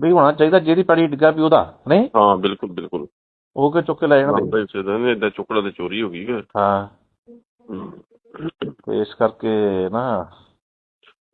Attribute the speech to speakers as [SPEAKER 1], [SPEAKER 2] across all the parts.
[SPEAKER 1] ਵੀ ਹੋਣਾ ਚਾਹੀਦਾ ਜਿਹੜੀ ਪੈੜੀ ਡਿੱਗਾ ਵੀ ਉਹਦਾ ਨਹੀਂ?
[SPEAKER 2] ਹਾਂ ਬਿਲਕੁਲ ਬਿਲਕੁਲ।
[SPEAKER 1] ਉਹ ਕਿ ਚੁੱਕ ਕੇ ਲੈ ਜਾਣਾ
[SPEAKER 2] ਹੀ ਚਾਹੀਦਾ ਨਹੀਂ ਏਦਾਂ ਚੁੱਕੜਾ ਤੇ ਚੋਰੀ ਹੋ ਗਈ
[SPEAKER 1] ਹਾਂ। ਤੇ ਇਸ ਕਰਕੇ ਨਾ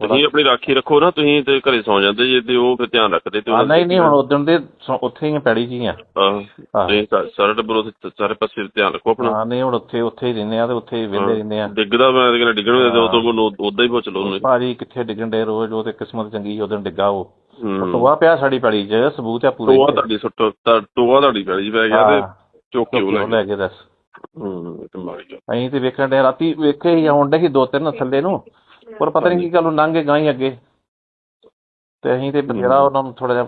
[SPEAKER 2] ਤੁਸੀਂ ਆਪਣੀ ਰਾਖੀ ਰੱਖੋ ਨਾ ਤੁਸੀਂ ਤੇ ਘਰੇ ਸੌ ਜਾਂਦੇ ਜੇ ਤੇ ਉਹ ਫਿਰ ਧਿਆਨ ਰੱਖਦੇ ਤੇ
[SPEAKER 1] ਹਾਂ ਨਹੀਂ ਨਹੀਂ ਹੁਣ ਉਦੋਂ ਦੇ ਉੱਥੇ ਹੀ ਪੈੜੀ ਹੀ ਆ।
[SPEAKER 2] ਹਾਂ
[SPEAKER 1] ਹਾਂ।
[SPEAKER 2] ਤੁਸੀਂ ਸਾ- ਸਾਰੇ ਪਾਸੇ ਧਿਆਨ ਰੱਖੋ ਆਪਣਾ।
[SPEAKER 1] ਹਾਂ ਨਹੀਂ ਹੁਣ ਉੱਥੇ ਉੱਥੇ ਹੀ ਰਹਿੰਦੇ ਆ ਤੇ ਉੱਥੇ ਹੀ ਵਿਹਲੇ ਰਹਿੰਦੇ ਆ।
[SPEAKER 2] ਡਿੱਗਦਾ ਮੈਂ ਤੇ ਕਹਿੰਦਾ ਡਿੱਗਣ ਦੇ। ਉਦੋਂ ਉਦਾਂ ਹੀ ਪੁੱਛ ਲਓ ਉਹਨੂੰ।
[SPEAKER 1] ਭਾਜੀ ਕਿੱਥੇ ਡਿੱਗਣ ਦੇ ਰੋਜ਼ ਉਹ ਤੇ ਕਿਸਮਤ ਚੰਗੀ ਉਦੋਂ ਡਿੱਗਾ ਉਹ।
[SPEAKER 2] ਹੂੰ।
[SPEAKER 1] ਟੋਆ ਪਿਆ ਸਾਡੀ ਪੈੜੀ 'ਚ ਸਬੂਤ ਆ ਪੂਰੇ
[SPEAKER 2] ਟੋਆ ਤੁਹਾਡੀ ਸੁੱਟੋ ਟੋਆ ਤੁਹਾਡੀ ਪੈਲੀ 'ਚ ਪੈ ਗਿਆ ਤੇ
[SPEAKER 1] ਹਾਂ,
[SPEAKER 2] ਚੁੱਕ ਕੇ ਉਹ ਲੈ
[SPEAKER 1] ਕੇ ਦੱਸ।
[SPEAKER 2] ਹੂੰ ਤਾਂ ਮਾਰੀ
[SPEAKER 1] ਅਸੀਂ ਤੇ ਵੇਖਣ ਦੇ ਰਾਤੀ ਵੇਖੇ ਹੀ ਆਉਣ ਡੇ ਸੀ ਦੋ ਤਿੰਨ ਥੱਲੇ ਨੂੰ। ਪਰ ਪਤਾ ਨਹੀਂ ਕੀ ਗੱਲ ਉਹ ਲੰਘ ਗਾਂ ਹੀ ਅੱਗੇ। ਤੇ ਅਸੀਂ ਤੇ ਬਥੇਰਾ ਉਹਨਾਂ ਨੂੰ ਥੋੜਾ ਜਿਹਾ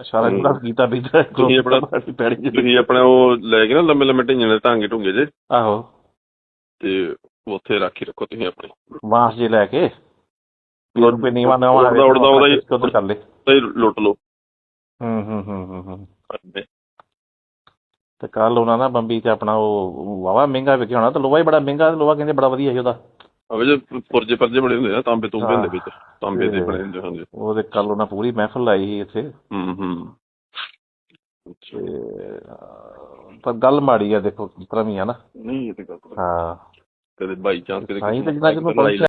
[SPEAKER 1] ਇਸ਼ਾਰਾ
[SPEAKER 2] ਹੂੰ।
[SPEAKER 1] ਜੁੜਾ ਕੀਤਾ ਵੀ
[SPEAKER 2] ਤੁਸੀਂ ਆਪਣਾ-
[SPEAKER 1] ਪੈੜੀ 'ਚ।
[SPEAKER 2] ਤੁਸੀਂ ਆਪਣਾ ਉਹ ਲੈ ਕੇ ਨਾ ਲੰਮੇ ਲੰਮੇ ਢਿੰਗੇ ਦੇ ਢਾਂਗੇ ਢੁੰਗੇ ਜੇ?
[SPEAKER 1] ਆਹੋ।
[SPEAKER 2] ਤੇ ਉੱਥੇ ਰਾਖੀ ਰੱਖੋ ਤੁਸੀਂ ਆਪਣੀ।
[SPEAKER 1] ਬਾਂਸ ਜੇ ਲੈ ਕੇ। ਲੋਰ ਪੇ ਨੀਵਾ ਨਵਾਂ
[SPEAKER 2] ਉੜਦਾ- ਉੜਦਾ ਉਹਦਾ ਹੀ-
[SPEAKER 1] ਉਧਰ ਕਰ ਲੈ।
[SPEAKER 2] ਤੇ ਲੁੱਟ ਲਓ।
[SPEAKER 1] ਹੂੰ ਹੂੰ ਹੂੰ ਹੂੰ ਤੇ ਕੱਲ ਉਹਨਾਂ ਦਾ ਬੰਬੀ ਤੇ ਆਪਣਾ ਉਹ ਵਾਵਾ ਮਹਿੰਗਾ ਵਿਕਿਆ ਹੋਣਾ ਤੇ ਲੋਹਾ ਹੀ ਬੜਾ ਮਹਿੰਗਾ ਲੋਹਾ ਕਹਿੰਦੇ ਬੜਾ ਵਧੀਆ ਸੀ ਉਹਦਾ।
[SPEAKER 2] ਅਵੇ ਜੇ ਪੁਰਜੇ ਪਰਜੇ ਬਣੇ ਹੁੰਦੇ ਨਾ ਤਾਂਬੇ ਤੁੰਬੇ। ਹੁੰਦੇ ਵਿੱਚ ਤਾਂਬੇ ਦੇ ਬਣੇ ਹੁੰਦੇ ਹਾਂਜੀ।
[SPEAKER 1] ਉਹਦੇ ਕੱਲ ਉਹਨਾਂ ਪੂਰੀ ਮਹਿਫਲ ਲਾਈ ਸੀ ਇੱਥੇ।
[SPEAKER 2] ਹੂੰ ਹੂੰ।
[SPEAKER 1] ਪਰ ਗੱਲ ਮਾੜੀ ਆ ਦੇਖੋ ਕਿਸ ਤਰ੍ਹਾਂ ਵੀ ਆ ਨਾ।
[SPEAKER 2] ਨਹੀਂ ਇਹ ਤੇ ਗੱਲ
[SPEAKER 1] ਹਾਂ।
[SPEAKER 2] ਕਦੇ ਬਾਈ ਚਾਂਸ ਕਦੇ
[SPEAKER 1] ਸਾਈਂ ਤੇ ਜਿੰਨਾ
[SPEAKER 2] ਲੜਾਈ